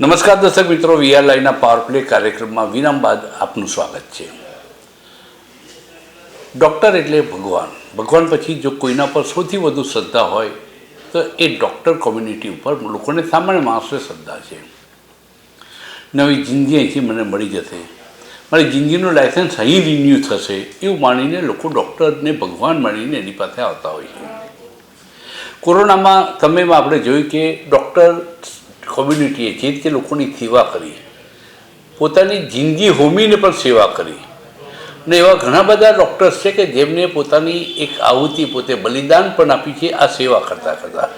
નમસ્કાર દર્શક મિત્રો વીઆર લાઈવના પાવર પ્લે કાર્યક્રમમાં વિરામ બાદ આપનું સ્વાગત છે. ડૉક્ટર એટલે ભગવાન. ભગવાન પછી જો કોઈના પર સૌથી વધુ શ્રદ્ધા હોય, તો એ ડૉક્ટર કોમ્યુનિટી ઉપર લોકોને સામાન્ય માણસને શ્રદ્ધા છે. નવી જિંદગી અહીંથી મને મળી જશે. મારી જિંદગીનું લાયસન્સ અહીં રિન્યૂ થશે, એવું માનીને લોકો ડૉક્ટરને ભગવાન માનીને એની પાસે આવતા હોય છે. કોરોનામાં સમયમાં આપણે જોયું કે ડૉક્ટર કોમ્યુનિટીએ જે તે લોકોની સેવા કરી. પોતાની જિંદગી હોમીને પણ સેવા કરી. અને એવા ઘણા બધા ડૉક્ટર્સ છે કે જેમને પોતાની એક આહુતિ પોતે બલિદાન પણ આપી છે, આ સેવા કરતાં કરતાં.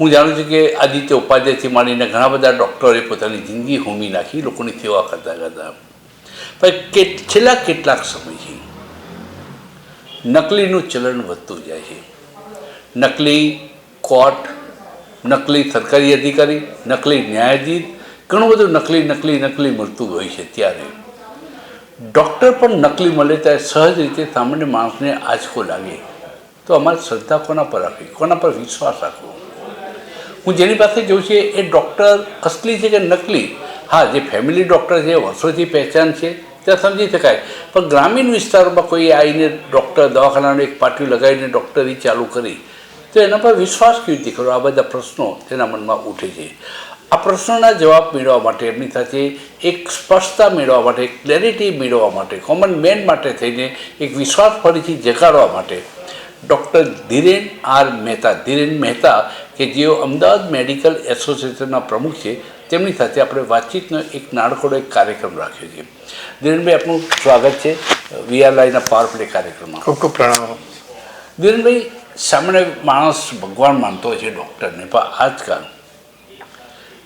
હું જાણું છું કે આદિત્ય ઉપાધ્યાયથી માંડીને ઘણા બધા ડૉક્ટરોએ પોતાની જિંદગી હોમી નાખી, લોકોની સેવા કરતાં કરતાં. પણ કે છેલ્લા કેટલાક સમયથી નકલીનું ચલણ વધતું જાય છે. નકલી કોર્ટ નકલી સરકારી અધિકારી, નકલી ન્યાયાધીશ, ઘણું બધું નકલી નકલી નકલી મળતું હોય છે ત્યારે. ડૉક્ટર પણ નકલી મળે ત્યારે સહજ રીતે સામાન્ય માણસને આંચકો લાગે. તો અમારે શ્રદ્ધા કોના પર રાખવી? કોના પર વિશ્વાસ રાખવો? હું જેની પાસે જોઉં છું એ ડૉક્ટર અસલી છે કે નકલી? હા, જે ફેમિલી ડૉક્ટર છે, વર્ષોથી પહેચાન છે, ત્યાં સમજી શકાય. પણ ગ્રામીણ વિસ્તારોમાં કોઈ આવીને ડૉક્ટર દવાખાનાનું એક પાટિયું લગાવીને ડૉક્ટરી ચાલુ કરી તો એના પર વિશ્વાસ કેવી રીતે કરો આ બધા પ્રશ્નો તેના મનમાં ઉઠે છે. આ પ્રશ્નોના જવાબ મેળવવા માટે એમની સાથે એક સ્પષ્ટતા મેળવવા માટે એક ક્લેરિટી મેળવવા માટે કોમન મેન માટે થઈને એક વિશ્વાસ ફરીથી જગાડવા માટે ડૉક્ટર ધીરેન આર મહેતા ધીરેન મહેતા કે જેઓ અમદાવાદ મેડિકલ એસોસિએશનના પ્રમુખ છે તેમની સાથે આપણે વાતચીતનો એક નાનકડો એક કાર્યક્રમ રાખ્યો છે. ધીરેનભાઈ આપનું સ્વાગત છે. વીઆર લાઈના પાવર પ્લે કાર્યક્રમમાં. ખૂબ ખૂબ પ્રણામ. ધીરેનભાઈ સામાન્ય માણસ ભગવાન માનતો હોય છે ડૉક્ટરને, પણ આજકાલ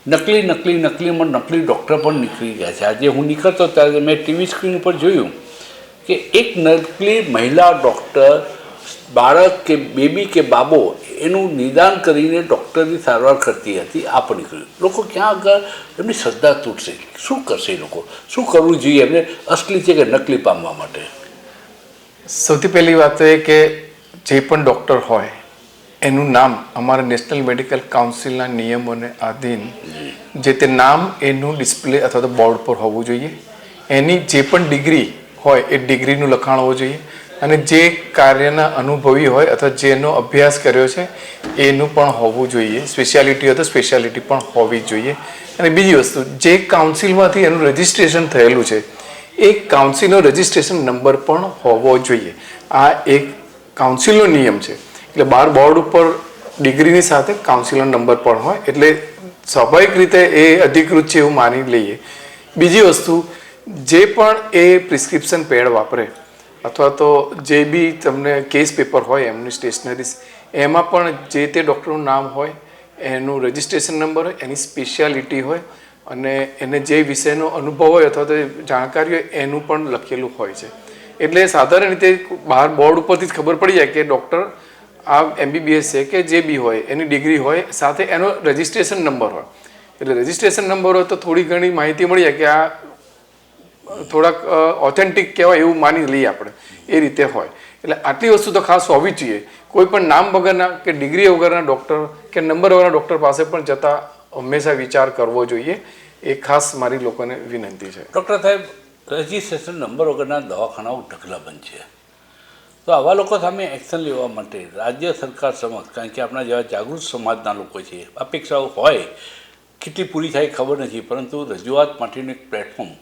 નકલી નકલી નકલીમાં નકલી ડૉક્ટર પણ નીકળી ગયા છે. આજે હું નીકળતો ત્યારે મેં ટીવી સ્ક્રીન ઉપર જોયું કે એક નકલી મહિલા ડૉક્ટર, બાળક કે બેબી કે બાબો એનું નિદાન કરીને ડૉક્ટરની સારવાર કરતી હતી આ પણ નીકળ્યું. લોકો ક્યાં આગળ? એમની શ્રદ્ધા તૂટશે. શું કરશે એ લોકો? શું કરવું જોઈએ એમને? અસલી છે કે નકલી પામવા માટે? સૌથી પહેલી વાત તો એ કે જે પણ ડૉક્ટર હોય એનું નામ અમારા નેશનલ મેડિકલ કાઉન્સિલના નિયમોને આધીન જે. તે નામ એનું ડિસ્પ્લે અથવા તો બોર્ડ પર હોવું જોઈએ. એની જે પણ ડિગ્રી હોય એ ડિગ્રીનું લખાણ હોવું જોઈએ. અને જે કાર્યના અનુભવી હોય અથવા જેનો અભ્યાસ કર્યો છે એનું પણ હોવું જોઈએ. સ્પેશિયાલિટી હોય તો સ્પેશિયાલિટી પણ હોવી જોઈએ. અને બીજી વસ્તુ જે કાઉન્સિલમાંથી એનું રજિસ્ટ્રેશન થયેલું છે એ કાઉન્સિલનો રજિસ્ટ્રેશન નંબર પણ હોવો જોઈએ. આ એક કાઉન્સિલનો નિયમ છે. એટલે બાર બોર્ડ ઉપર ડિગ્રીની સાથે કાઉન્સિલનો નંબર પણ હોય. એટલે સ્વાભાવિક રીતે એ અધિકૃત છે એવું માની લઈએ. બીજી વસ્તુ, જે પણ એ પ્રિસ્ક્રિપ્શન પેડ વાપરે, અથવા તો જે બી તમને કેસ પેપર હોય, એમની સ્ટેશનરીઝ એમાં પણ જે તે ડૉક્ટરનું નામ હોય, એનું રજિસ્ટ્રેશન નંબર હોય, એની સ્પેશિયાલિટી હોય, અને એને જે વિષયનો અનુભવ હોય, અથવા તો જાણકારી હોય, એનું પણ લખેલું હોય છે. એટલે સાધારણ રીતે બહાર બોર્ડ ઉપરથી જ ખબર પડી જાય કે ડૉક્ટર આ એમબીબીએસ છે કે જે બી હોય, એની ડિગ્રી હોય, સાથે એનો રજિસ્ટ્રેશન નંબર હોય. એટલે રજિસ્ટ્રેશન નંબર હોય તો થોડી ઘણી માહિતી મળી જાય કે આ થોડાક ઓથેન્ટિક કહેવાય એવું માની લઈએ આપણે. એ રીતે હોય. એટલે આટલી વસ્તુ તો ખાસ હોવી જોઈએ. કોઈ પણ નામ વગરના કે ડિગ્રી વગરના ડૉક્ટર કે નંબર વગરના ડૉક્ટર પાસે પણ જતાં હંમેશા વિચાર કરવો જોઈએ. એ ખાસ મારી લોકોને વિનંતી છે. ડૉક્ટર સાહેબ રજિસ્ટ્રેશન નંબર વગરના દવાખાનાઓ ઢગલાબંધ છે. તો આવા લોકો સામે એક્શન લેવા માટે રાજ્ય સરકાર સમક્ષ, કારણ કે આપણા જેવા જાગૃત સમાજના લોકો છે, અપેક્ષાઓ હોય, કેટલી પૂરી થાય ખબર નથી, પરંતુ રજૂઆત માટેનું એક પ્લેટફોર્મ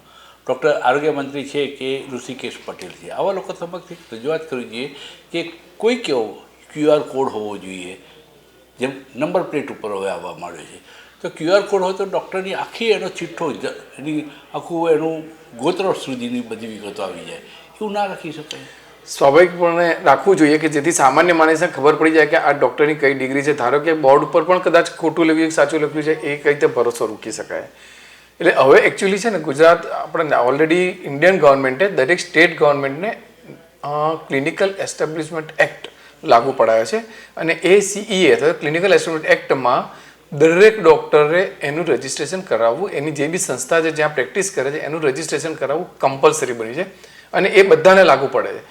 ડૉક્ટર આરોગ્ય મંત્રી છે કે ઋષિકેશ પટેલ છે. આવા લોકો સમક્ષ એક રજૂઆત કરવી જોઈએ કે કોઈ કેવો ક્યુઆર કોડ હોવો જોઈએ, જેમ નંબર પ્લેટ ઉપર હવે આવવા માંડ્યો છે. તો ક્યુઆર કોડ હોય તો ડૉક્ટરની આખી એનો ચિઠ્ઠો એની આખું એનું ગોત્ર સુધીની બધી વિગતો આવી જાય. એવું ના રાખી શકાય. સ્વાભાવિકપણે રાખવું જોઈએ કે જેથી સામાન્ય માણસને ખબર પડી જાય કે આ ડૉક્ટરની કઈ ડિગ્રી છે. ધારો કે બોર્ડ ઉપર પણ કદાચ ખોટું લખ્યું સાચું લખ્યું છે, એ કઈ રીતે ભરોસો રોકી શકાય? એટલે હવે એકચ્યુઅલી છે ને ગુજરાત આપણે ઓલરેડી ઇન્ડિયન ગવર્મેન્ટે દરેક સ્ટેટ ગવર્મેન્ટને ક્લિનિકલ એસ્ટેબ્લિશમેન્ટ એક્ટ લાગુ પડાયો છે. અને એ સીઈએ ક્લિનિકલ એસ્ટેબ્લિશમેન્ટ એક્ટમાં દરેક ડૉક્ટરે એનું રજિસ્ટ્રેશન કરાવવું, એની જે બી સંસ્થા છે જ્યાં પ્રેક્ટિસ કરે છે, એનું રજિસ્ટ્રેશન કરાવવું કમ્પલસરી બન્યું છે. અને એ બધાને લાગુ પડે છે.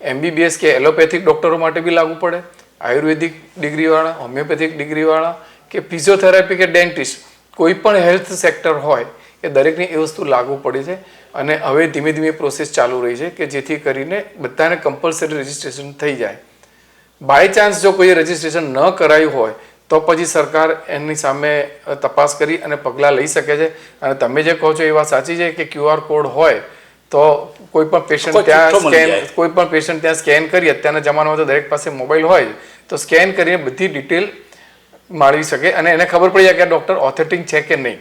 એમબીબીએસ કે એલોપેથિક ડૉક્ટરો માટે બી લાગુ પડે. આયુર્વેદિક ડિગ્રીવાળા હોમિયોપેથિક ડિગ્રીવાળા કે ફિઝિયોથેરાપી કે ડેન્ટિસ્ટ કોઈ પણ હેલ્થ સેક્ટર હોય, એ દરેકને એ વસ્તુ લાગુ પડી છે. અને હવે ધીમે ધીમે પ્રોસેસ ચાલુ રહી છે કે જેથી કરીને બધાને કમ્પલસરી રજિસ્ટ્રેશન થઈ જાય. બાય ચાન્સ જો કોઈએ રજિસ્ટ્રેશન ન કરાયું હોય તો પછી સરકાર એની સામે તપાસ કરી અને પગલાં લઈ શકે છે. અને તમે જે કહો છો એ વાત સાચી છે કે ક્યુઆર કોડ હોય તો કોઈ પણ પેશન્ટ ત્યાં સ્કેન કોઈ પણ પેશન્ટ ત્યાં સ્કેન કરી અત્યારના જમાનામાં તો દરેક પાસે મોબાઈલ હોય તો સ્કેન કરીને બધી ડિટેલ માળવી શકે અને એને ખબર પડી જાય કે આ ડૉક્ટર ઓથેન્ટિક છે કે નહીં.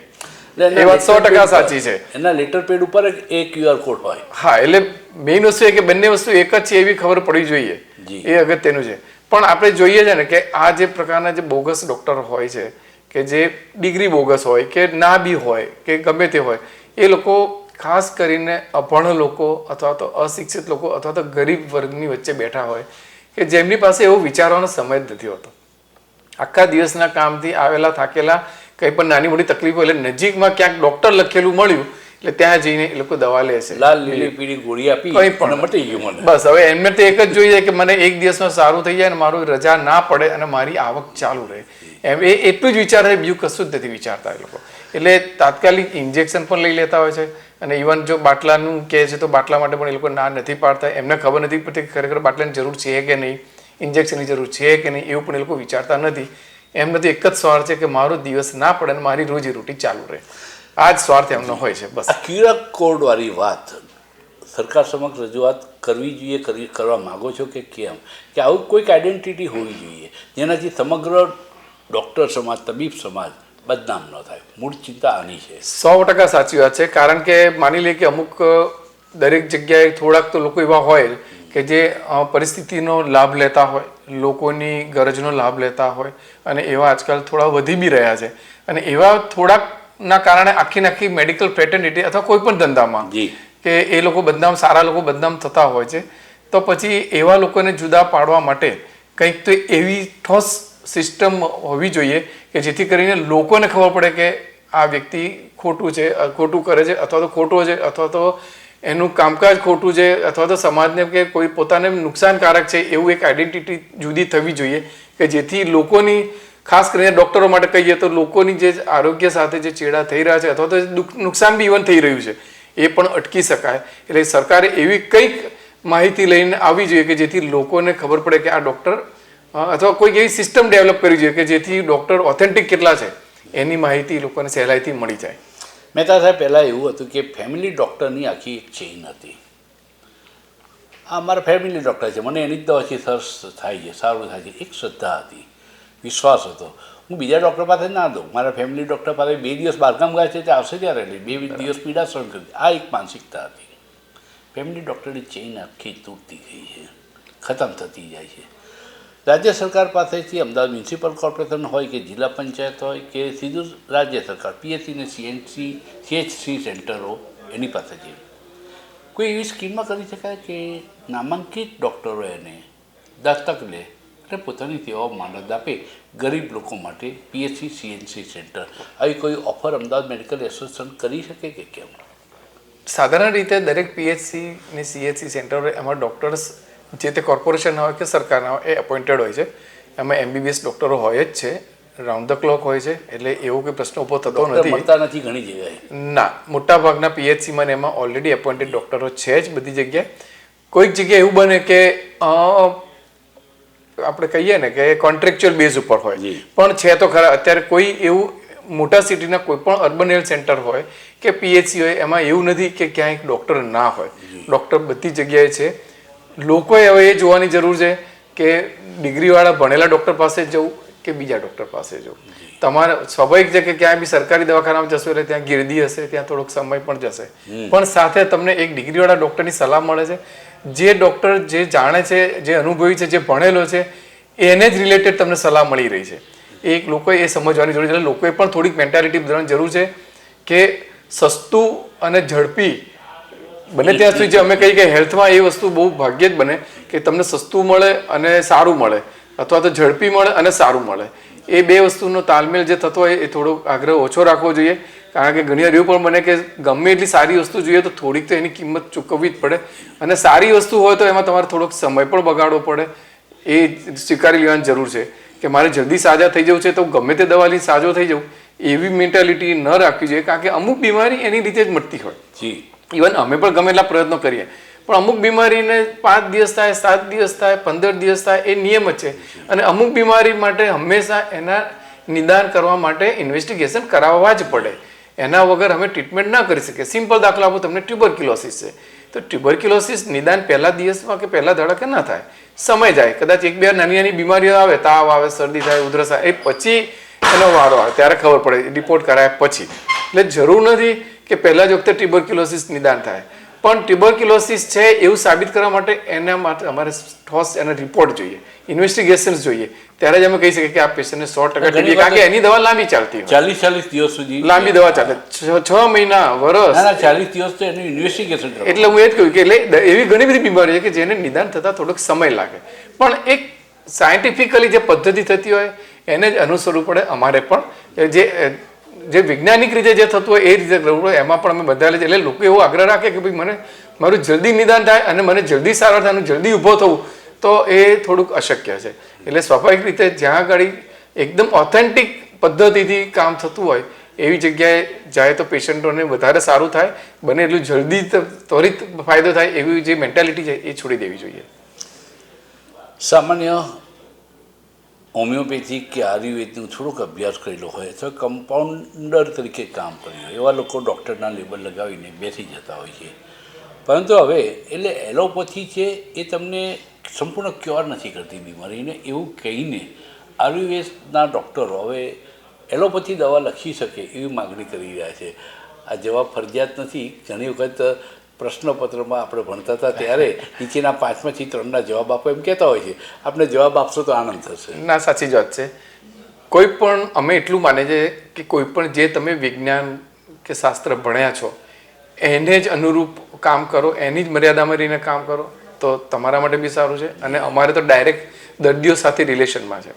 એ વાત સો ટકા સાચી છે. એના લેટર પેડ ઉપર એ ક્યુઆર કોડ હોય. હા એટલે મેઇન વસ્તુ એ કે બંને વસ્તુ એક જ છે એવી ખબર પડવી જોઈએ. એ અગત્યનું છે. પણ આપણે જોઈએ છે ને કે આ જે પ્રકારના જે બોગસ ડોક્ટર હોય છે, કે જે ડિગ્રી બોગસ હોય, કે ના બી હોય, કે ગમે તે હોય, એ લોકો ખાસ કરીને અભણ લોકો અથવા તો અશિક્ષિત લોકો અથવા તો ગરીબ વર્ગની વચ્ચે બેઠા હોય, કે જેમની પાસે એવો વિચારવાનો સમય જ નથી હોતો. આખા દિવસના કામથી આવેલા થાકેલા કંઈ પણ નાની મોટી તકલીફો એટલે નજીકમાં ક્યાંક ડૉક્ટર લખેલું મળ્યું એટલે ત્યાં જઈને એ લોકો દવા લે છે. લાલ લીલી પીળી ગોળી આપી કંઈ પણ. મટી ગયું મને. બસ હવે એમને તો એક જ જોઈએ કે મને એક દિવસમાં સારું થઈ જાય અને મારું રજા ના પડે અને મારી આવક ચાલુ રહે. એમ એ એટલું જ વિચાર છે બીજું કશું જ નથી વિચારતા એ લોકો. એટલે તાત્કાલિક ઇન્જેક્શન પણ લઈ લેતા હોય છે અને ઇવન જો બાટલાનું કહે છે તો બાટલા માટે પણ એ લોકો ના નથી પાડતા. એમને ખબર નથી પડતી કે ખરેખર બાટલાની જરૂર છે કે નહીં ઇન્જેક્શનની જરૂર છે કે નહીં એવું પણ એ લોકો વિચારતા નથી. એમ નથી એક જ સવાર છે કે મારો દિવસ ના પડે અને મારી રોજી રોટી ચાલુ રહે. આ જ સ્વાર્થ એમનો હોય છે બસ. આ ક્યુઆર કોડ વાળી વાત સરકાર સમક્ષ રજૂઆત કરવી જોઈએ કરવી કરવા માગો છો કે કેમ? કે આવું કોઈક આઈડેન્ટિટી હોવી જોઈએ. જેનાથી સમગ્ર ડૉક્ટર સમાજ તબીબ સમાજ બદનામ ન થાય. મૂળ ચિંતા આની છે. સો ટકા સાચી વાત છે કારણ કે માની લઈએ કે અમુક દરેક જગ્યાએ થોડાક તો લોકો એવા હોય કે જે પરિસ્થિતિનો લાભ લેતા હોય લોકોની ગરજનો લાભ લેતા હોય અને એવા આજકાલ થોડા વધી બી રહ્યા છે. અને એવા થોડાકના કારણે આખી નાખી મેડિકલ ફેટર્નિટી અથવા કોઈ પણ ધંધામાં કે એ લોકો બદનામ સારા લોકો બદનામ થતા હોય છે તો પછી એવા લોકોને જુદા પાડવા માટે કંઈક તો એવી ઠોસ સિસ્ટમ હોવી જોઈએ કે જેથી કરીને લોકોને ખબર પડે કે આ વ્યક્તિ ખોટું છે ખોટું કરે છે અથવા તો ખોટો છે અથવા તો એનું કામકાજ ખોટું છે અથવા તો સમાજને કે કોઈ પોતાને નુકસાનકારક છે એવું એક આઈડેન્ટિટી જુદી થવી જોઈએ કે જેથી લોકોની ખાસ કરીને ડૉક્ટરો માટે કહીએ તો લોકોની જે આરોગ્ય સાથે જે ચેડા થઈ રહ્યા છે અથવા તો નુકસાન બી ઇવન થઈ રહ્યું છે, એ પણ અટકી શકાય. એટલે સરકારે એવી કંઈક માહિતી લઈને આવવી જોઈએ કે જેથી લોકોને ખબર પડે કે આ ડૉક્ટર અથવા કોઈક એવી સિસ્ટમ ડેવલપ કરવી જોઈએ કે જેથી ડૉક્ટર ઓથેન્ટિક કેટલા છે, એની માહિતી લોકોને સહેલાઈથી મળી જાય. મહેતા સાહેબ, પહેલાં એવું હતું કે ફેમિલી ડૉક્ટરની આખી એક ચેઇન હતી. આ મારા ફેમિલી ડૉક્ટર છે. મને એની જ દવાથી સરસ થાય છે, સારું થાય છે. એક શ્રદ્ધા હતી. વિશ્વાસ હતો. હું બીજા ડૉક્ટર પાસે ના દઉં. મારા ફેમિલી ડૉક્ટર પાસે બે દિવસ બહારગામ ગયા છે તે આવશે ત્યારે લઈ બે દિવસ પીડા સહન કરી. આ એક માનસિકતા હતી. ફેમિલી ડૉક્ટરની ચેઇન આખી તૂટતી ગઈ છે. ખતમ થતી જાય છે. રાજ્ય સરકાર પાસેથી અમદાવાદ મ્યુનિસિપલ કોર્પોરેશન હોય કે જિલ્લા પંચાયત હોય કે સીધું રાજ્ય સરકાર પીએચસી ને સીએનસી સીએચસી સેન્ટરો એની પાસે છે. કોઈ એવી સ્કીમમાં કરી શકાય કે નામાંકિત ડૉક્ટરો એને દસ્તક લે અને પોતાની સેવા માનદ આપે ગરીબ લોકો માટે પીએચસી સીએનસી સેન્ટર. આવી કોઈ ઓફર અમદાવાદ મેડિકલ એસોસિએશન કરી શકે કે કેમ? સાધારણ રીતે દરેક પીએચસી ને સીએચસી સેન્ટર એમાં ડૉક્ટર્સ જે તે કોર્પોરેશન હોય કે સરકારના હોય એ અપોઇન્ટેડ હોય છે. એમાં એમબીબીએસ ડૉક્ટરો હોય જ છે રાઉન્ડ ધ ક્લોક હોય છે એટલે એવો કોઈ પ્રશ્ન ઊભો થતો નથી. નથી ઘણી જગ્યાએ. ના મોટાભાગના પીએચસીમાં ને એમાં ઓલરેડી એપોઇન્ટેડ ડૉક્ટરો છે જ બધી જગ્યાએ. કોઈક જગ્યાએ એવું બને કે આપણે કહીએ ને કે કોન્ટ્રાક્ચ્યુઅલ બેઝ ઉપર હોય. પણ છે તો ખરા અત્યારે કોઈ એવું મોટા સિટીના કોઈ પણ અર્બન હેલ્થ સેન્ટર હોય કે પીએચસી હોય એમાં એવું નથી કે ક્યાંય ડૉક્ટર ના હોય. ડૉક્ટર બધી જગ્યાએ છે. લોકોએ હવે એ જોવાની જરૂર છે કે ડિગ્રીવાળા ભણેલા ડૉક્ટર પાસે જવું કે બીજા ડૉક્ટર પાસે જવું. તમારે સ્વાભાવિક છે કે ક્યાંય બી સરકારી દવાખાનામાં જશો એટલે ત્યાં ગીરદી હશે ત્યાં થોડોક સમય પણ જશે. પણ સાથે તમને એક ડિગ્રીવાળા ડૉક્ટરની સલાહ મળે છે જે ડૉક્ટર જે જાણે છે જે અનુભવી છે જે ભણેલો છે એને જ રિલેટેડ તમને સલાહ મળી રહી છે. એ એક લોકોએ એ સમજવાની જરૂર છે. લોકોએ પણ થોડીક મેન્ટાલિટી બદલવાની જરૂર છે કે સસ્તું અને ઝડપી બને ત્યાં સુધી જે અમે કહીએ કે હેલ્થમાં એ વસ્તુ બહુ ભાગ્યે જ બને કે તમને સસ્તું મળે અને સારું મળે. અથવા તો ઝડપી મળે અને સારું મળે. એ બે વસ્તુનો તાલમેલ જે થતો હોય એ થોડો આગ્રહ ઓછો રાખવો જોઈએ. કારણ કે ઘણી વાર એવું પણ બને કે ગમે એટલી સારી વસ્તુ જોઈએ તો થોડીક તો એની કિંમત ચૂકવવી જ પડે. અને સારી વસ્તુ હોય તો એમાં તમારે થોડોક સમય પણ બગાડવો પડે. એ સ્વીકારી લેવાની જરૂર છે કે મારે જલ્દી સાજા થઈ જવું છે તો ગમે તે દવા લઈ સાજો થઈ જવું. એવી મેન્ટાલિટી ન રાખવી જોઈએ કારણ કે અમુક બીમારી એની રીતે જ મળતી હોય. જી. ઇવન અમે પણ ગમે એટલા પ્રયત્નો કરીએ. પણ અમુક બીમારીને પાંચ દિવસ થાય સાત દિવસ થાય પંદર દિવસ થાય એ નિયમ જ છે. અને અમુક બીમારી માટે હંમેશા એના નિદાન કરવા માટે ઇન્વેસ્ટિગેશન કરાવવા જ પડે. એના વગર અમે ટ્રીટમેન્ટ ના કરી શકીએ. સિમ્પલ દાખલા આપું તમને ટ્યુબરક્યુલોસિસ છે. તો ટ્યુબરક્યુલોસિસ નિદાન પહેલા દિવસમાં કે પહેલા ધડાકે ના થાય. સમય જાય. કદાચ એક બે નાની નાની બીમારીઓ આવે, તાવ આવે, શરદી થાય, ઉધરસ આવે, એ પછી એનો વારો આવે. ત્યારે ખબર પડે. રિપોર્ટ કરાય પછી. એટલે જરૂર નથી કે પહેલા જ વખતે ટ્યુબરક્યુલોસિસ નિદાન થાય. પણ ટ્યુબરક્યુલોસિસ છે એવું સાબિત કરવા માટે એના માટે અમારે ઠોસ એના રિપોર્ટ જોઈએ ઇન્વેસ્ટિગેશન્સ જોઈએ. ત્યારે જ અમે કહી શકીએ કે આ પેશન્ટને સો ટકા ટીબી કારણ કે એની દવા લાંબી ચાલતી હોય. ચાલીસ ચાલીસ દિવસ સુધી લાંબી દવા ચાલે. છ મહિના વર્ષ ચાલીસ દિવસ તો એનું ઇન્વેસ્ટિગેશન એટલે હું એ જ કહ્યું કે એટલે એવી ઘણી બધી બીમારી છે કે જેને નિદાન થતાં થોડોક સમય લાગે. પણ એક સાયન્ટિફિકલી જે પદ્ધતિ થતી હોય એને જ અનુસરવું પડે અમારે પણ. જે જે વૈજ્ઞાનિક રીતે જે થતું હોય એ રીતે કરવું એમાં પણ અમે બધા એટલે લોકો એવો આગ્રહ રાખે કે ભાઈ મને મારું જલ્દી નિદાન થાય અને મને જલ્દી સારવાર થાય જલ્દી ઊભો થવું તો એ થોડુંક અશક્ય છે. એટલે સ્વાભાવિક રીતે જ્યાં આગળ એકદમ ઓથેન્ટિક પદ્ધતિથી કામ થતું હોય, એવી જગ્યાએ જાય તો પેશન્ટોને વધારે સારું થાય, બને એટલું જલ્દી ત્વરિત ફાયદો થાય એવી જે મેન્ટાલિટી છે એ છોડી દેવી જોઈએ. સામાન્ય હોમિયોપેથિક કે આયુર્વેદનું થોડોક અભ્યાસ કરેલો હોય અથવા કમ્પાઉન્ડર તરીકે કામ કર્યું હોય, એવા લોકો ડૉક્ટરના લેબલ લગાવીને બેસી જતા હોય છે. પરંતુ હવે એટલે એલોપથી છે એ તમને સંપૂર્ણ ક્યોર નથી કરતી બીમારીને એવું કહીને આયુર્વેદના ડૉક્ટરો હવે એલોપથી દવા લખી શકે એવી માગણી કરી રહ્યા છે. આ જવાબ ફરજિયાત નથી. ઘણી વખત પ્રશ્નપત્રમાં આપણે ભણતા હતા ત્યારે નીચેના પાંચમાંથી ત્રણના જવાબ આપો એમ કહેતા હોય છે. આપણે જવાબ આપશો તો આનંદ થશે. ના, સાચી વાત છે. કોઈ પણ, અમે એટલું માને છે કે કોઈ પણ જે તમે વિજ્ઞાન કે શાસ્ત્ર ભણ્યા છો, એને જ અનુરૂપ કામ કરો, એની જ મર્યાદામાં રહીને કામ કરો, તો તમારા માટે બી સારું છે અને અમારે તો ડાયરેક્ટ દર્દીઓ સાથે રિલેશનમાં છે.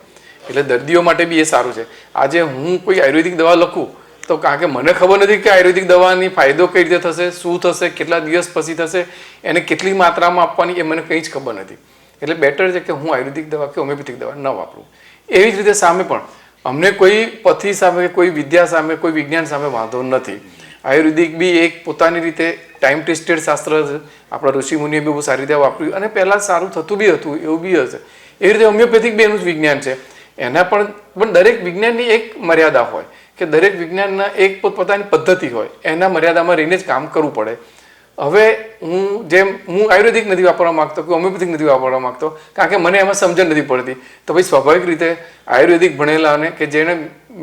એટલે દર્દીઓ માટે બી એ સારું છે. આજે હું કોઈ આયુર્વેદિક દવા લખું તો કારણ કે મને ખબર નથી કે આયુર્વેદિક દવાની ફાયદો કઈ રીતે થશે, શું થશે, કેટલા દિવસ પછી થશે, એને કેટલી માત્રામાં આપવાની એ મને કંઈ જ ખબર નથી. એટલે બેટર છે કે હું આયુર્વેદિક દવા કે હોમિયોપેથિક દવા ન વાપરું. એવી જ રીતે સામે પણ અમને કોઈ પથી સામે, કોઈ વિદ્યા સામે, કોઈ વિજ્ઞાન સામે વાંધો નથી. આયુર્વેદિક બી એક પોતાની રીતે ટાઈમ ટેસ્ટેડ શાસ્ત્ર આપણા ઋષિમુનિએ બી બહુ સારી રીતે વાપર્યું. અને પહેલાં સારું થતું બી હતું, એવું બી હશે. એવી રીતે હોમિયોપેથિક બી એનું જ વિજ્ઞાન છે. એના પણ પણ દરેક વિજ્ઞાનની એક મર્યાદા હોય. કે દરેક વિજ્ઞાનના એક પોતપોતાની પદ્ધતિ હોય, એના મર્યાદામાં રહીને જ કામ કરવું પડે. હવે હું જેમ, હું આયુર્વેદિક નથી વાપરવા માંગતો કે હોમિયોપેથિક નથી વાપરવા માંગતો, કારણ કે મને એમાં સમજણ નથી પડતી. તો ભાઈ સ્વાભાવિક રીતે આયુર્વેદિક ભણેલાને કે જેને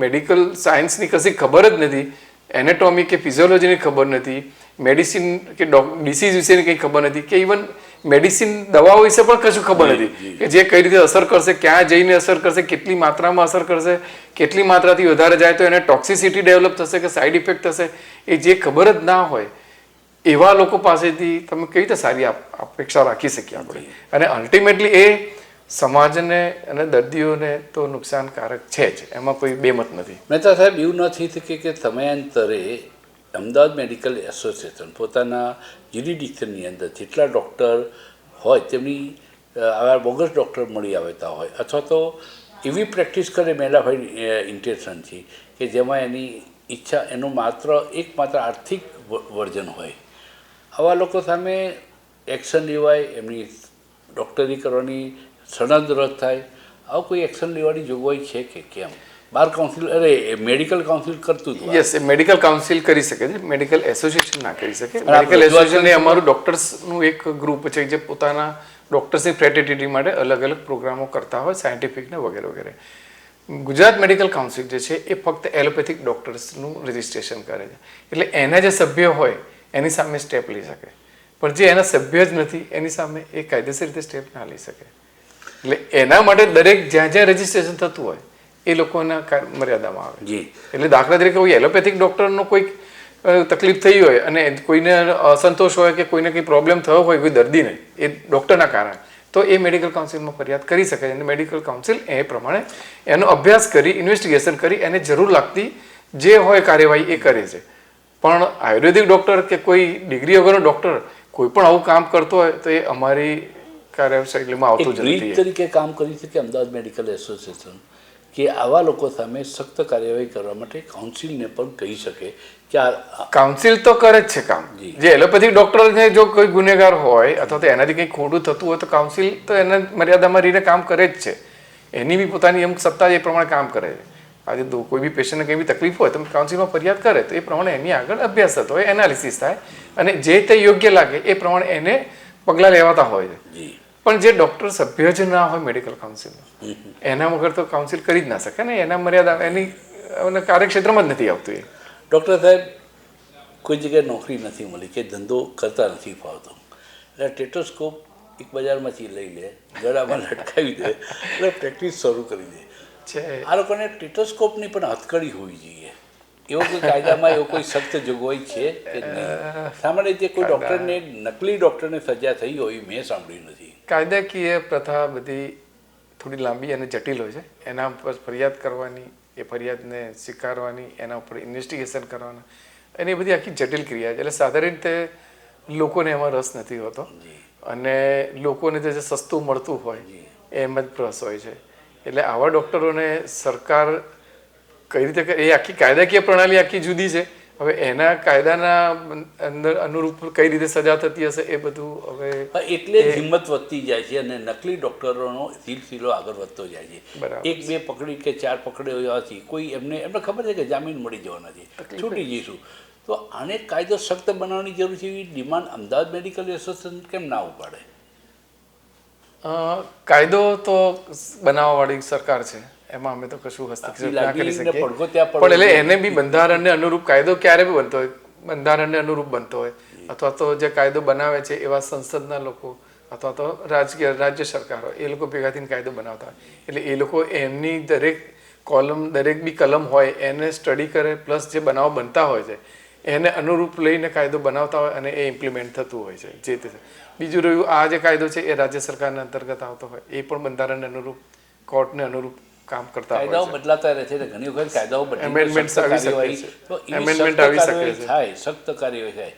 મેડિકલ સાયન્સની કશી ખબર જ નથી, એનેટોમી કે ફિઝિયોલોજીની ખબર નથી, મેડિસિન કે ડોક, ડિસીઝ વિશેની કંઈ ખબર નથી, કે ઇવન મેડિસિન દવાઓ વિશે પણ કશું ખબર નથી. કે જે કઈ રીતે અસર કરશે ક્યાં જઈને અસર કરશે કેટલી માત્રામાં અસર કરશે કેટલી માત્રાથી વધારે જાય તો એને ટોક્સિસિટી ડેવલપ થશે કે સાઈડ ઇફેક્ટ થશે એ જે ખબર જ ના હોય એવા લોકો પાસેથી તમે કઈ રીતે સારી અપેક્ષા રાખી શકીએ આપણે? અને અલ્ટિમેટલી એ સમાજને અને દર્દીઓને તો નુકસાનકારક છે જ એમાં કોઈ બેમત નથી. મહેતા સાહેબ એવું નથી કે તમે અંતરે અમદાવાદ મેડિકલ એસોસિએશન પોતાના જ્યુરિડિક્શનની અંદર જેટલા ડૉક્ટર હોય તેમની આવા બોગસ ડૉક્ટર મળી આવતા હોય અથવા તો એવી પ્રેક્ટિસ કરે મેલાફાઈ ઇન્ટેન્શનથી કે જેમાં એની ઈચ્છા, એનું માત્ર, એકમાત્ર આર્થિક વર્જન હોય. આવા લોકો સામે એક્શન લેવાય, એમની ડૉક્ટરી કરવાની સનદ રદ થાય. આવું કોઈ એક્શન લેવાની જોગવાઈ છે કે કેમ? બાર કાઉન્સિલ અરે મેડિકલ કાઉન્સિલ કરતું હતું યસ એ મેડિકલ કાઉન્સિલ કરી શકે છે. મેડિકલ એસોસિએશન ના કરી શકે. મેડિકલ એસોસિએશન એ અમારું ડોક્ટર્સનું એક ગ્રુપ છે જે પોતાના ડોક્ટર્સની ફ્રેટર્નિટી માટે અલગ અલગ પ્રોગ્રામો કરતા હોય સાયન્ટિફિક ને વગેરે વગેરે. ગુજરાત મેડિકલ કાઉન્સિલ જે છે એ ફક્ત એલોપેથિક ડોક્ટર્સનું રજિસ્ટ્રેશન કરે છે. એટલે એના જે સભ્ય હોય એની સામે સ્ટેપ લઈ શકે. પણ જે એના સભ્ય જ નથી એની સામે એ કાયદેસર રીતે સ્ટેપ ના લઈ શકે. એટલે એના માટે દરેક જ્યાં જ્યાં રજિસ્ટ્રેશન થતું હોય એ લોકોના મર્યાદામાં આવે જી. એટલે દાખલા તરીકે કોઈ એલોપેથિક ડૉક્ટરનો કોઈક તકલીફ થઈ હોય અને કોઈને અસંતોષ હોય કે કોઈને કંઈ પ્રોબ્લેમ થયો હોય કોઈ દર્દીને એ ડૉક્ટરના કારણે તો એ મેડિકલ કાઉન્સિલમાં ફરિયાદ કરી શકે છે. અને મેડિકલ કાઉન્સિલ એ પ્રમાણે એનો અભ્યાસ કરી ઇન્વેસ્ટિગેશન કરી એને જરૂર લાગતી જે હોય કાર્યવાહી એ કરે છે. પણ આયુર્વેદિક ડૉક્ટર કે કોઈ ડિગ્રી વગરનો ડૉક્ટર કોઈ પણ આવું કામ કરતો હોય તો એ અમારી કાર્યશૈલીમાં આવતું જ નથી. તરીકે કામ કરી શકે અમદાવાદ મેડિકલ એસોસિએશન. કે આવા લોકો સામે સખ્ત કાર્યવાહી કરવા માટે કાઉન્સિલને પણ કહી શકે કે આ કાઉન્સિલ તો કરે જ છે કામ. જી. એલોપેથિક ડોક્ટરને જો કોઈ ગુનેગાર હોય અથવા તો એનાથી કંઈ ખોટું થતું હોય તો કાઉન્સિલ તો એના મર્યાદામાં રહીને કામ કરે જ છે. એની બી પોતાની એમ સત્તા એ પ્રમાણે કામ કરે છે. આજે કોઈ બી પેશન્ટને કંઈ બી તકલીફ હોય તો કાઉન્સિલમાં ફરિયાદ કરે તો એ પ્રમાણે એની આગળ અભ્યાસ થતો હોય એનાલિસિસ થાય અને જે તે યોગ્ય લાગે એ પ્રમાણે એને પગલાં લેવાતા હોય છે. જી. પણ જે ડૉક્ટર સભ્ય જ ના હોય મેડિકલ કાઉન્સિલ એના વગર તો કાઉન્સિલ કરી જ ના શકે ને એના મર્યાદા એની એને કાર્યક્ષેત્રમાં જ નથી આવતું એ. ડૉક્ટર સાહેબ કોઈ જગ્યાએ નોકરી નથી મળી કે ધંધો કરતા નથી ફાવતો. એટલે ટેટોસ્કોપ એક બજારમાંથી લઈ લે ગળામાં લટકાવી દે એટલે પ્રેક્ટિસ શરૂ કરી દે. છે. આ લોકોને ટેટોસ્કોપની પણ હથકડી હોવી જોઈએ. એવો કોઈ કાયદામાં એવો કોઈ સખ્ત જોગવાઈ છે કે નહીં? સામાન્ય રીતે કોઈ ડૉક્ટરને નકલી ડૉક્ટરને સજા થઈ હોય મેં સાંભળ્યું નથી. કાયદાકીય પ્રથા બધી થોડી લાંબી અને જટિલ હોય છે. એના ઉપર ફરિયાદ કરવાની એ ફરિયાદને સ્વીકારવાની એના ઉપર ઇન્વેસ્ટિગેશન કરવાના. અને એ બધી આખી જટિલ ક્રિયા છે. એટલે સાધારણ રીતે લોકોને એમાં રસ નથી હોતો. અને લોકોને જે સસ્તું મળતું હોય એમ જ રસ હોય છે. એટલે આવા ડૉક્ટરોને સરકાર કઈ રીતે એ આખી કાયદાકીય પ્રણાલી આખી જુદી છે. હવે એના કાયદાના અંદર અનુરૂપ કઈ રીતે સજા થતી હશે એ બધું હવે એટલે હિંમત વધતી જાય છે અને નકલી ડૉક્ટરોનો સિલસિલો આગળ વધતો જાય છે. એક બે પકડી કે ચાર પકડ્યો હોવાથી કોઈ એમને એમને ખબર છે કે જામીન મળી જવાના છે. છૂટી જઈશું. તો આને કાયદો સખ્ત બનાવવાની જરૂર છે એવી ડિમાન્ડ અમદાવાદ મેડિકલ એસોસિએશન કેમ ના ઉપાડે? કાયદો તો બનાવવાવાળી સરકાર છે. એમાં અમે તો કશું હસ્તક્ષેપ ના કરી શકીએ. પણ એટલે એને બી બંધારણને અનુરૂપ કાયદો ક્યારે બી બનતો હોય બંધારણને અનુરૂપ બનતો હોય. અથવા તો જે કાયદો બનાવે છે એવા સંસદના લોકો અથવા તો રાજકીય રાજ્ય સરકારો એ લોકો ભેગા થઈને કાયદો બનાવતા હોય. એટલે એ લોકો એમની દરેક કોલમ દરેક બી કલમ હોય એને સ્ટડી કરે પ્લસ જે બનાવ બનતા હોય છે એને અનુરૂપ લઈને કાયદો બનાવતા હોય અને એ ઇમ્પ્લિમેન્ટ થતું હોય છે જે તે બીજું રહ્યું આ જે કાયદો છે એ રાજ્ય સરકારના અંતર્ગત આવતો હોય એ પણ બંધારણને અનુરૂપ કોર્ટને અનુરૂપ કામ કરતા હોય કાયદાઓ બદલાતા રહે છે ઘણી વખત કાયદાઓ બદલીને એમેન્ડમેન્ટ આવી શકે છે. તો એવી આવી શકે છે. થાય સખ્ત કાર્યવાહી થાય.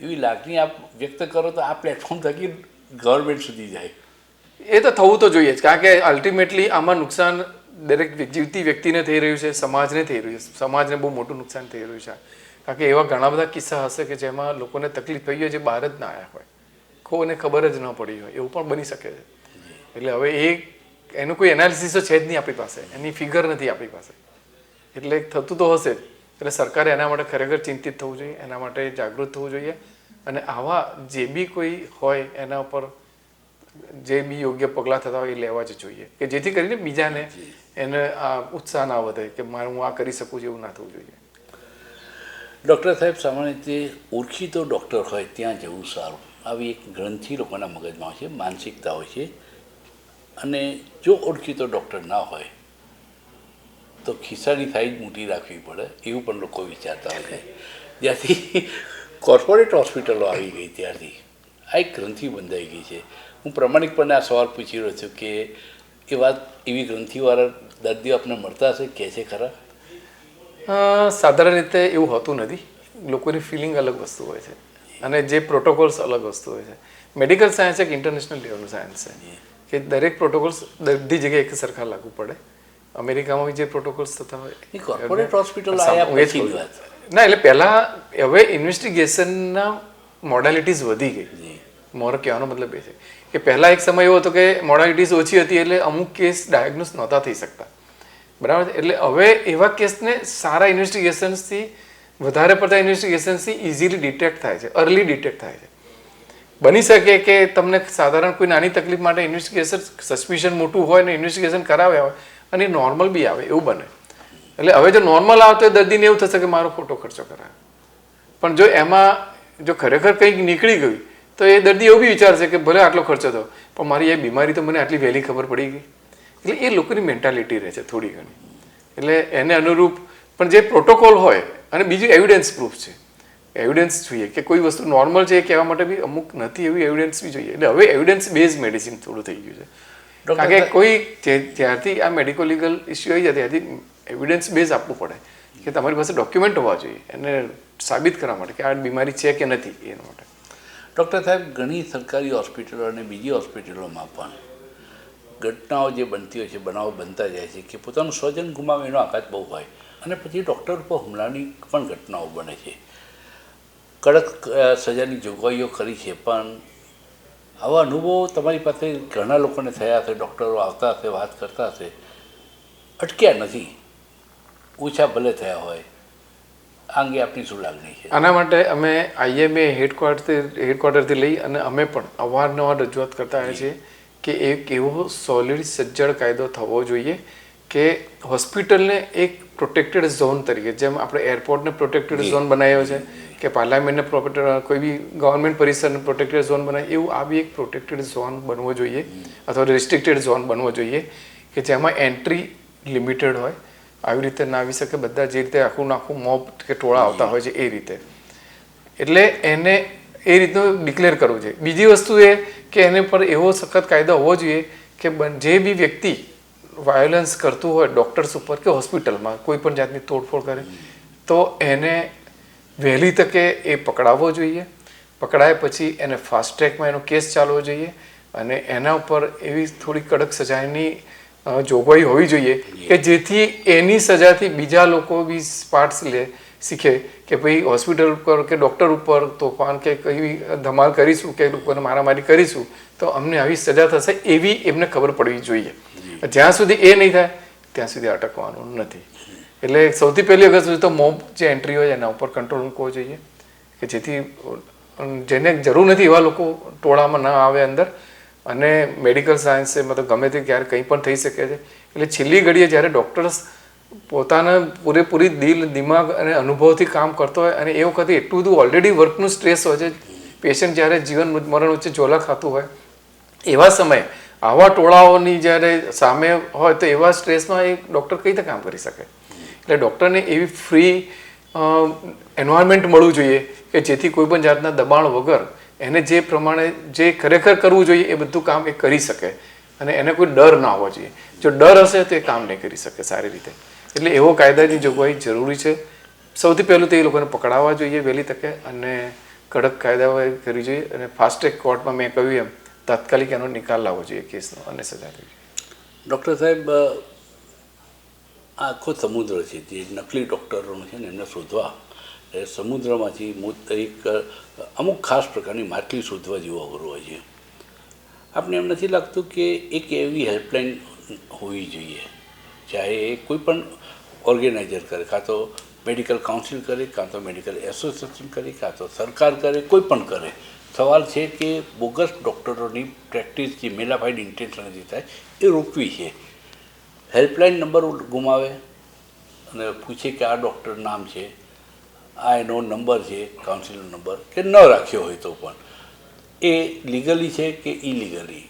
એવી લાગણી આપ વ્યક્ત કરો તો આ પ્લેટફોર્મ થકી ગવર્મેન્ટ સુધી જાય. એ તો થવું તો જોઈએ જ કારણ કે અલ્ટિમેટલી આમાં નુકસાન દરેક જીવતી વ્યક્તિને થઈ રહ્યું છે સમાજને થઈ રહ્યું છે. સમાજને બહુ મોટું નુકસાન થઈ રહ્યું છે. કારણ કે એવા ઘણા બધા કિસ્સા હશે કે જેમાં લોકોને તકલીફ થઈ હોય જે બહાર જ ના આવ્યા હોય. કોને ખબર જ ન પડી હોય એવું પણ બની શકે છે. એટલે હવે એ એનું કોઈ એનાલિસિસ તો છે જ નહીં આપણી પાસે. એની ફિગર નથી આપણી પાસે. એટલે થતું તો હશે જ. એટલે સરકારે એના માટે ખરેખર ચિંતિત થવું જોઈએ, એના માટે જાગૃત થવું જોઈએ અને આવા જે બી કોઈ હોય એના ઉપર જે બી યોગ્ય પગલાં થતા હોય એ લેવા જ જોઈએ. કે જેથી કરીને બીજાને એને આ ઉત્સાહ ના વધે કે મારે હું આ કરી શકું છું એવું ના થવું જોઈએ. ડૉક્ટર સાહેબ, સામાન્ય રીતે ઓળખીતો ડૉક્ટર હોય, ત્યાં જવું સારું. આવી એક ગ્રંથિ લોકોના મગજમાં હોય છે, માનસિકતા હોય છે. અને જો ઓળખીતો ડૉક્ટર ના હોય તો ખિસ્સાની સાઈઝ મોટી રાખવી પડે એવું પણ લોકો વિચારતા હોય છે. જ્યાંથી કોર્પોરેટ હોસ્પિટલો આવી ગઈ ત્યારથી આ એક ગ્રંથિ બંધાઈ ગઈ છે. હું પ્રમાણિકપણે આ સવાલ પૂછી રહ્યો છું કે એ વાત એવી ગ્રંથિવાળા દર્દીઓ આપને મળતા હશે? કહે છે ખરા? સાધારણ રીતે એવું હોતું નથી. લોકોની ફિલિંગ અલગ વસ્તુ હોય છે. અને જે પ્રોટોકોલ્સ અલગ વસ્તુ હોય છે. મેડિકલ સાયન્સ એક ઇન્ટરનેશનલ લેવલનું સાયન્સ છે. કે દરેક પ્રોટોકોલ્સ બધી જગ્યાએ એક સરખા લાગુ પડે. અમેરિકામાં જે પ્રોટોકોલ્સ થતા હોય કોર્પોરેટ corporate hospital સામ- આયા હું એ જ પછીની કહું છું. વાત. ના એટલે પહેલા હવે ઇન્વેસ્ટિગેશનના મોડાલિટીઝ વધી ગઈ. મારો કહેવાનો મતલબ એ છે કે પહેલા એક સમય એવો હતો કે મોડાલિટીઝ ઓછી હતી એટલે અમુક કેસ ડાયગ્નોસ નહોતા થઈ શકતા. બરાબર છે? એટલે હવે એવા કેસને સારા ઇન્વેસ્ટિગેશન્સથી વધારે પડતા ઇન્વેસ્ટિગેશન્સથી ઇઝીલી ડિટેક્ટ થાય છે અર્લી ડિટેક્ટ થાય છે. બની શકે કે તમને સાધારણ કોઈ નાની તકલીફ માટે ઇન્વેસ્ટિગેશન સસ્પિશન મોટું હોય ને ઇન્વેસ્ટિગેશન કરાવ્યા હોય અને નોર્મલ બી આવે, એવું બને. એટલે હવે જો નોર્મલ આવે તો દર્દીને એવું થશે કે મારો ખોટો ખર્ચો કરાયો. પણ જો એમાં જો ખરેખર કંઈક નીકળી ગયું, તો એ દર્દી એવું બી વિચારશે કે ભલે આટલો ખર્ચો થયો, પણ મારી એ બીમારી તો મને આટલી વહેલી ખબર પડી ગઈ. એટલે એ લોકોની મેન્ટાલિટી રહે છે થોડી ઘણી. એટલે એને અનુરૂપ, પણ જે પ્રોટોકોલ હોય અને બીજું એવિડન્સ પ્રૂફ છે. એવિડન્સ જોઈએ કે કોઈ વસ્તુ નોર્મલ છે એ કહેવા માટે બી અમુક નથી એવી એવિડન્સ બી જોઈએ. એટલે હવે એવિડન્સ બેઝ મેડિસિન થોડું થઈ ગયું છે. કારણ કે કોઈ જ્યારથી આ મેડિકો લીગલ ઇસ્યુ આવી જાય ત્યારથી એવિડન્સ બેઝ આપવું પડે કે તમારી પાસે ડોક્યુમેન્ટ હોવા જોઈએ એને સાબિત કરવા માટે કે આ બીમારી છે કે નથી એના માટે. ડૉક્ટર સાહેબ ઘણી સરકારી હોસ્પિટલો અને બીજી હોસ્પિટલોમાં પણ ઘટનાઓ જે બનતી હોય છે બનાવો બનતા જાય છે કે પોતાનું સ્વજન ગુમાવે એનો આઘાત બહુ હોય અને પછી ડૉક્ટર ઉપર હુમલાની પણ ઘટનાઓ બને છે. કડક સજાની જોગવાઈઓ કરી છે, પણ આવા અનુભવો તમારી પાસે ઘણા લોકોને થયા હશે, ડૉક્ટરો આવતા હશે, વાત કરતા હશે. અટક્યા નથી. ઓછા ભલે થયા હોય. આ અંગે આપની શું લાગણી છે? આના માટે અમે આઈએમએ હેડક્વાર્ટર, હેડક્વાર્ટરથી લઈ અને અમે પણ અવારનવાર રજૂઆત કરતા આવ્યા છીએ કે એક એવો સોલિડ સજ્જડ કાયદો થવો જોઈએ કે હોસ્પિટલને એક પ્રોટેક્ટેડ ઝોન તરીકે જેમ આપણે એરપોર્ટને પ્રોટેક્ટેડ ઝોન બનાવ્યો છે કે પાર્લામેન્ટને પ્રોટેક્ટેડ કોઈ બી ગવર્મેન્ટ પરિસરને પ્રોટેક્ટેડ ઝોન બનાવે એવું આ બી એક પ્રોટેક્ટેડ ઝોન બનવો જોઈએ અથવા રિસ્ટ્રિક્ટેડ ઝોન બનવો જોઈએ કે જેમાં એન્ટ્રી લિમિટેડ હોય. આવી રીતે ના આવી શકે બધા જે રીતે આખું નાખું મોબ કે ટોળા આવતા હોય છે એ રીતે. એટલે એને એ રીતનું ડિક્લેર કરવું જોઈએ. બીજી વસ્તુ એ કે એને પર એવો સખત કાયદો હોવો જોઈએ કે જે બી વ્યક્તિ વાયોલન્સ કરતું હોય ડૉક્ટર્સ ઉપર કે હોસ્પિટલમાં કોઈ પણ જાતની તોડફોડ કરે તો એને વહેલી તકે એ પકડાવવો જોઈએ. પકડાય પછી એને ફાસ્ટ ટ્રેકમાં એનો કેસ ચાલવો જોઈએ અને એના ઉપર એવી થોડી કડક સજાની જોગવાઈ હોવી જોઈએ કે જેથી એની સજાથી બીજા લોકો બી પાર્ટ્સ લે શીખે કે ભાઈ હોસ્પિટલ ઉપર કે ડૉક્ટર ઉપર તોફાન કે કઈ ધમાલ કરીશું કે લોકોને મારામારી કરીશું તો અમને આવી સજા થશે એવી એમને ખબર પડવી જોઈએ. જ્યાં સુધી એ નહીં થાય, ત્યાં સુધી અટકવાનું નથી. એટલે સૌથી પહેલી વખત સુધી તો મોબ જે એન્ટ્રી હોય એના ઉપર કંટ્રોલ મૂકવો જોઈએ. કે જેથી જેને જરૂર નથી એવા લોકો ટોળામાં ન આવે અંદર. અને મેડિકલ સાયન્સ મતલબ ગમે તે ક્યારે કંઈ પણ થઈ શકે છે. એટલે છેલ્લી ઘડીએ જ્યારે ડૉક્ટર્સ પોતાના પૂરેપૂરી દિલ, દિમાગ અને અનુભવથી કામ કરતો હોય અને એ વખતે એટલું બધું ઓલરેડી વર્કનું સ્ટ્રેસ હોય છે. પેશન્ટ જ્યારે જીવન મરણ વચ્ચે ઝોલા ખાતું હોય, એવા સમયે આવા ટોળાઓની જ્યારે સામે હોય તો એવા સ્ટ્રેસમાં એ ડૉક્ટર કઈ રીતે કામ કરી શકે? એટલે ડૉક્ટરને એવી ફ્રી એન્વાયરમેન્ટ મળવું જોઈએ કે જેથી કોઈ પણ જાતના દબાણ વગર એને જે પ્રમાણે જે ખરેખર કરવું જોઈએ એ બધું કામ એ કરી શકે અને એને કોઈ ડર ના હોવો જોઈએ. જો ડર હશે તો એ કામ નહીં કરી શકે સારી રીતે. એટલે એવો કાયદાની જોગવાઈ જરૂરી છે. સૌથી પહેલું તો એ લોકોને પકડાવવા જોઈએ વહેલી તકે અને કડક કાયદા કરવી જોઈએ અને ફાસ્ટ ટ્રેક કોર્ટમાં મેં કહ્યું એમ તાત્કાલિક એનો નિકાલ લાવવો જોઈએ કેસનો, અને સજા જોઈએ. ડૉક્ટર સાહેબ આખો સમુદ્ર છે, જે નકલી ડૉક્ટરોનું છે ને, એમને શોધવા. એ સમુદ્રમાંથી એક અમુક ખાસ પ્રકારની માછલી શોધવા જેવું અઘરું હોય છે. આપણે એમ નથી લાગતું કે એક એવી હેલ્પલાઇન હોવી જોઈએ, ચાહે એ કોઈ પણ ઓર્ગેનાઇઝર કરે, કાં તો મેડિકલ કાઉન્સિલ કરે, કાં તો મેડિકલ એસોસિએશન કરે, કાં તો સરકાર કરે, કોઈ પણ કરે. સવાલ છે કે બોગસ ડૉક્ટરોની પ્રેક્ટિસ જે મેલાફાઈડ ઇન્ટેન્શનથી થાય, એ રોકવી છે. હેલ્પલાઇન નંબર ગુમાવે અને પૂછે કે આ ડૉક્ટર નામ છે, આ એનો નંબર છે કાઉન્સિલનો નંબર કે ન રાખ્યો હોય તો પણ. એ લીગલી છે કે ઇલીગલી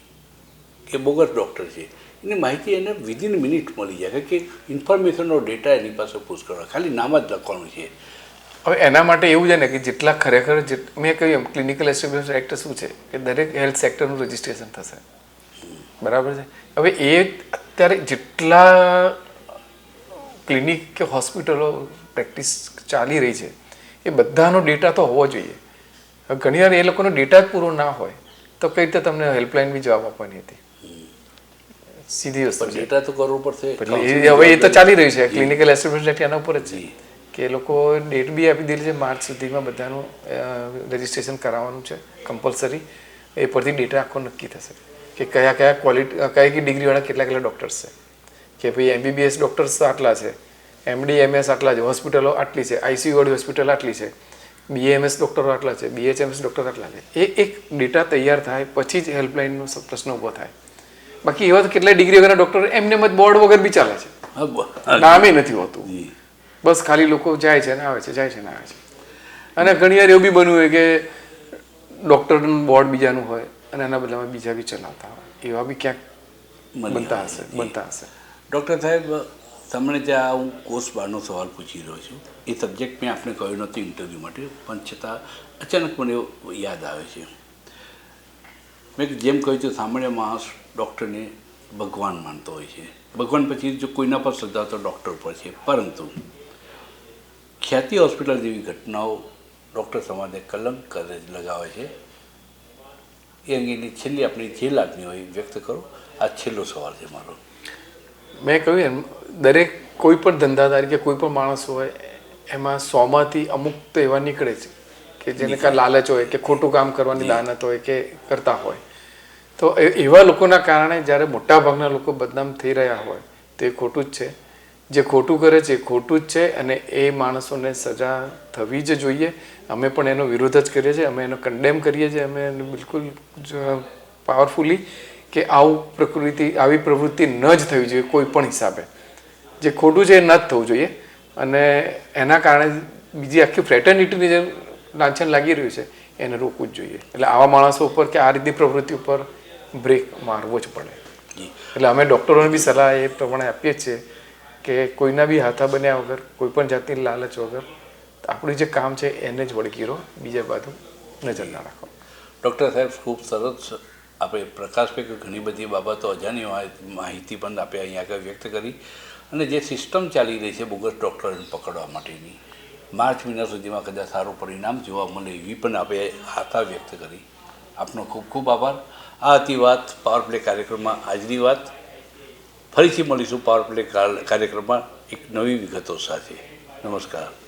કે બોગસ ડૉક્ટર છે? એની માહિતી એને વિધિન મિનિટ મળી જાય. કે ઇન્ફોર્મેશનનો ડેટા એની પાસે પુષ્કળ ખાલી નામ જ લખવાનું છે. હવે એના માટે એવું છે ને કે જેટલા ખરેખર મેં કહ્યું એમ ક્લિનિકલ એસ્ટેબ્લિશમેન્ટ એક્ટ શું છે? કે દરેક હેલ્થ સેક્ટરનું રજિસ્ટ્રેશન થશે. બરાબર છે? હવે એ અત્યારે જેટલા ક્લિનિક કે હોસ્પિટલો પ્રેક્ટિસ ચાલી રહી છે એ બધાનો ડેટા તો હોવો જોઈએ. હવે ઘણીવાર એ લોકોનો ડેટા જ પૂરો ના હોય તો કઈ રીતે તમને હેલ્પલાઇન બી જવાબ આપવાની હતી? સીધી વસ્તુ ડેટા તો કરવું પડશે. હવે એ તો ચાલી રહ્યું છે ક્લિનિકલ એસ્ટેબ્લિશમેન્ટ એક્ટ એના ઉપર જ છે. કે એ લોકો ડેટ બી આપી દીધી છે માર્ચ સુધીમાં બધાનું રજિસ્ટ્રેશન કરાવવાનું છે કમ્પલસરી એ પરથી ડેટા આખો નક્કી થશે કે કયા કયા ક્વોલિટી કયા કઈ ડિગ્રીવાળા કેટલા કેટલા ડૉક્ટર્સ છે. કે ભાઈ એમબીબીએસ ડૉક્ટર્સ આટલા છે એમડી એમએસ આટલા છે હોસ્પિટલો આટલી છે આઈસીયુવાળી હોસ્પિટલ આટલી છે બીએમએસ ડૉક્ટરો આટલા છે બીએચએમએસ ડૉક્ટર આટલા છે. એ એક ડેટા તૈયાર થાય પછી જ હેલ્પલાઇનનો પ્રશ્ન ઊભો થાય. બાકી એવા કેટલા કેટલાય ડિગ્રી વગરના ડૉક્ટર એમને મત બોર્ડ વગર બી ચાલે છે. નામે નથી હોતું. બસ ખાલી લોકો જાય છે ને આવે છે જાય છે ને આવે છે. અને ઘણી વાર એવું બી બન્યું હોય કે ડૉક્ટરનું બોર્ડ બીજાનું હોય અને એના બદલામાં બીજા બી ચલાવતા હોય. એવા બી ક્યાંક બનતા હશે બનતા હશે. ડૉક્ટર સાહેબ તમને ત્યાં હું કોર્સ બારનો સવાલ પૂછી રહ્યો છું એ સબ્જેક્ટ મેં આપને કહ્યું નહોતું ઇન્ટરવ્યૂ માટે પણ છતાં અચાનક મને યાદ આવે છે. મેં જેમ કહ્યું છે સામાન્ય માણસ ડૉક્ટરને ભગવાન માનતો હોય છે. ભગવાન પછી જો કોઈના પર શ્રદ્ધા તો ડૉક્ટર પર છે. પરંતુ ખ્યાતિ હોસ્પિટલ જેવી ઘટનાઓ ડૉક્ટર સમાજને કલંક કરે લગાવે છે. એ અંગેની છેલ્લી આપણી જે લાગણી હોય એ વ્યક્ત કરો. આ છેલ્લો સવાલ છે મારો. મેં કહ્યું એમ દરેક કોઈ પણ ધંધાદારી કે કોઈ પણ માણસ હોય એમાં સોમાંથી અમુક તો એવા નીકળે છે કે જેને કાં લાલચ હોય કે ખોટું કામ કરવાની દાનત હોય કે કરતા હોય. તો એવા લોકોના કારણે જ્યારે મોટાભાગના લોકો બદનામ થઈ રહ્યા હોય તો એ ખોટું જ છે. જે ખોટું કરે છે એ ખોટું જ છે અને એ માણસોને સજા થવી જ જોઈએ. અમે પણ એનો વિરોધ જ કરીએ છીએ અમે એનો કન્ડેમ કરીએ છીએ અમે એને બિલકુલ પાવરફુલી કે આવું પ્રકૃતિ આવી પ્રવૃત્તિ ન જ થવી જોઈએ કોઈ પણ હિસાબે. જે ખોટું છે એ ન જ થવું જોઈએ. અને એના કારણે બીજી આખી ફ્રેટર્નિટીની જે લાંછન લાગી રહ્યું છે એને રોકવું જ જોઈએ. એટલે આવા માણસો ઉપર કે આ રીતની પ્રવૃત્તિ ઉપર બ્રેક મારવો જ પડે. એટલે અમે ડૉક્ટરોને બી સલાહ એ પ્રમાણે આપીએ છીએ. કે કોઈના બી હાથા બન્યા વગર, કોઈ પણ જાતની લાલચ વગર, આપણું જે કામ છે એને જ વળગી રહો, બીજા બાજુ નજર ના રાખો. ડૉક્ટર સાહેબ, ખૂબ સરસ આપણે પ્રકાશભાઈ કે ઘણી બધી બાબતો અજાણી માહિતી પણ આપણે અહીંયા આગળ વ્યક્ત કરી. અને જે સિસ્ટમ ચાલી રહી છે બોગસ ડૉક્ટરને પકડવા માટેની, માર્ચ મહિના સુધીમાં કદાચ સારું પરિણામ જોવા મળે એવી પણ આપણે આશા વ્યક્ત કરી. આપનો ખૂબ ખૂબ આભાર. આ હતી વાત, પાવર પ્લે કાર્યક્રમમાં આજની વાત. ફરીથી મળીશું પાવર પ્લે કાર્યક્રમમાં એક નવી વિગતો સાથે. નમસ્કાર.